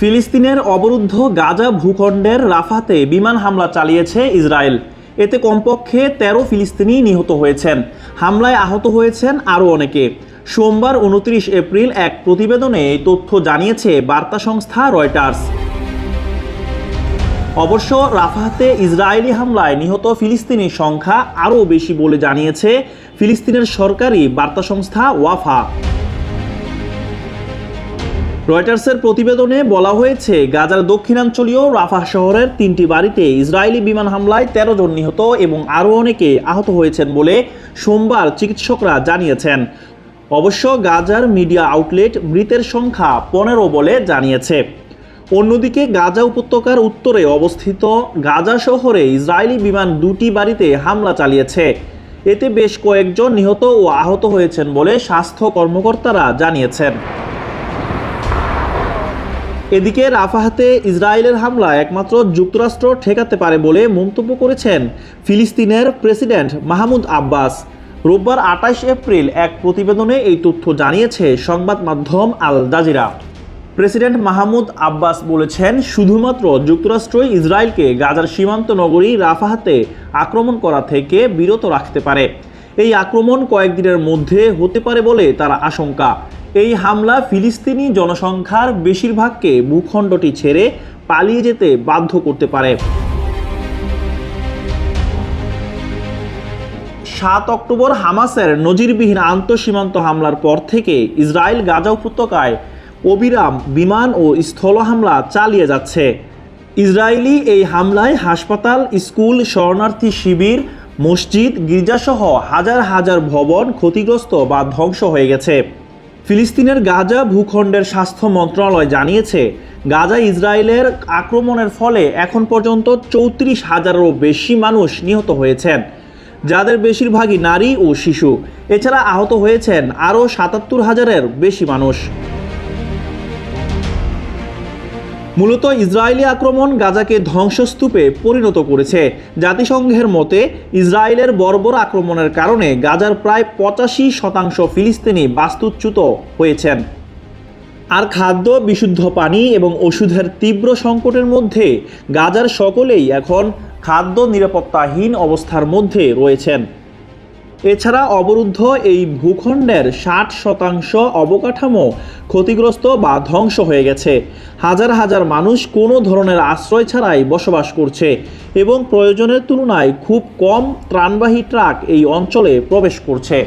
ফিলিস্তিনের অবরুদ্ধ গাজা ভূখণ্ডের রাফাতে বিমান হামলা চালিয়েছে ইসরায়েল। এতে কমপক্ষে তেরো ফিলিস্তিনি নিহত হয়েছেন। হামলায় আহত হয়েছেন আরও অনেকে। সোমবার উনত্রিশ এপ্রিল এক প্রতিবেদনে এই তথ্য জানিয়েছে বার্তা সংস্থা রয়টার্স। অবশ্য রাফাতে ইসরায়েলি হামলায় নিহত ফিলিস্তিনির সংখ্যা আরও বেশি বলে জানিয়েছে ফিলিস্তিনের সরকারি বার্তা সংস্থা ওয়াফা। রয়টার্সের প্রতিবেদনে বলা হয়েছে, গাজার দক্ষিণাঞ্চলীয় রাফাহ শহরের তিনটি বাড়িতে ইসরায়েলি বিমান হামলায় তেরো জন নিহত এবং আরও অনেকে আহত হয়েছেন বলে সোমবার চিকিৎসকরা জানিয়েছেন। অবশ্য গাজার মিডিয়া আউটলেট মৃতের সংখ্যা পনেরো বলে জানিয়েছে। অন্যদিকে গাজা উপত্যকার উত্তরে অবস্থিত গাজা শহরে ইসরায়েলি বিমান দুটি বাড়িতে হামলা চালিয়েছে। এতে বেশ কয়েকজন নিহত ও আহত হয়েছেন বলে স্বাস্থ্য কর্মকর্তারা জানিয়েছেন। এদিকে রাফাহাতে ইসরায়েলের হামলা একমাত্র যুক্তরাষ্ট্র ঠেকাতে পারে বলে মন্তব্য করেছেন ফিলিস্তিনের প্রেসিডেন্ট মাহমুদ আব্বাস। রোববার আঠাশ এপ্রিল এক প্রতিবেদনে এই তথ্য জানিয়েছে সংবাদ মাধ্যম Al Jazeera. President Mahmoud Abbas বলেছেন, শুধুমাত্র যুক্তরাষ্ট্রই ইসরায়েলকে গাজার সীমান্ত নগরী রাফাহাতে আক্রমণ করা থেকে বিরত রাখতে পারে। এই আক্রমণ কয়েকদিনের মধ্যে হতে পারে বলে তার আশঙ্কা। এই হামলা ফিলিস্তিনি জনসংখ্যার বেশিরভাগকে ভূখণ্ডটি ছেড়ে পালিয়ে যেতে বাধ্য করতে পারে। সাত অক্টোবর হামাসের নজিরবিহীন আন্তঃসীমান্ত হামলার পর থেকে ইসরায়েল গাজা উপত্যকায় অবিরাম বিমান ও স্থল হামলা চালিয়ে যাচ্ছে। ইসরায়েলি এই হামলায় হাসপাতাল, স্কুল, শরণার্থী শিবির, মসজিদ, গির্জাসহ হাজার হাজার ভবন ক্ষতিগ্রস্ত বা ধ্বংস হয়ে গেছে। ফিলিস্তিনের গাজা ভূখণ্ডের স্বাস্থ্য মন্ত্রণালয় জানিয়েছে, গাজা ইসরায়েলের আক্রমণের ফলে এখন পর্যন্ত চৌত্রিশ হাজারেরও বেশি মানুষ নিহত হয়েছেন, যাদের বেশিরভাগই নারী ও শিশু। এছাড়া আহত হয়েছেন আরও সাতাত্তর হাজারের বেশি মানুষ। মূলত ইসরায়েলি আক্রমণ গাজাকে ধ্বংসস্তূপে পরিণত করেছে। জাতিসংঘের মতে, ইসরায়েলের বর্বর আক্রমণের কারণে গাজার প্রায় পঁচাশি শতাংশ ফিলিস্তিনি বাস্তুচ্যুত হয়েছেন। আর খাদ্য, বিশুদ্ধ পানি এবং ওষুধের তীব্র সংকটের মধ্যে গাজার সকলেই এখন খাদ্য নিরাপত্তাহীন অবস্থার মধ্যে রয়েছেন। এছাড়া অবরুদ্ধ এই ভূখণ্ডের ষাট শতাংশ অবকাঠামো ক্ষতিগ্রস্ত বা ধ্বংস হয়ে গেছে। হাজার হাজার মানুষ কোনো ধরনের আশ্রয় ছাড়াই বসবাস করছে এবং প্রয়োজনের তুলনায় খুব কম ত্রাণবাহী ট্রাক এই অঞ্চলে প্রবেশ করছে।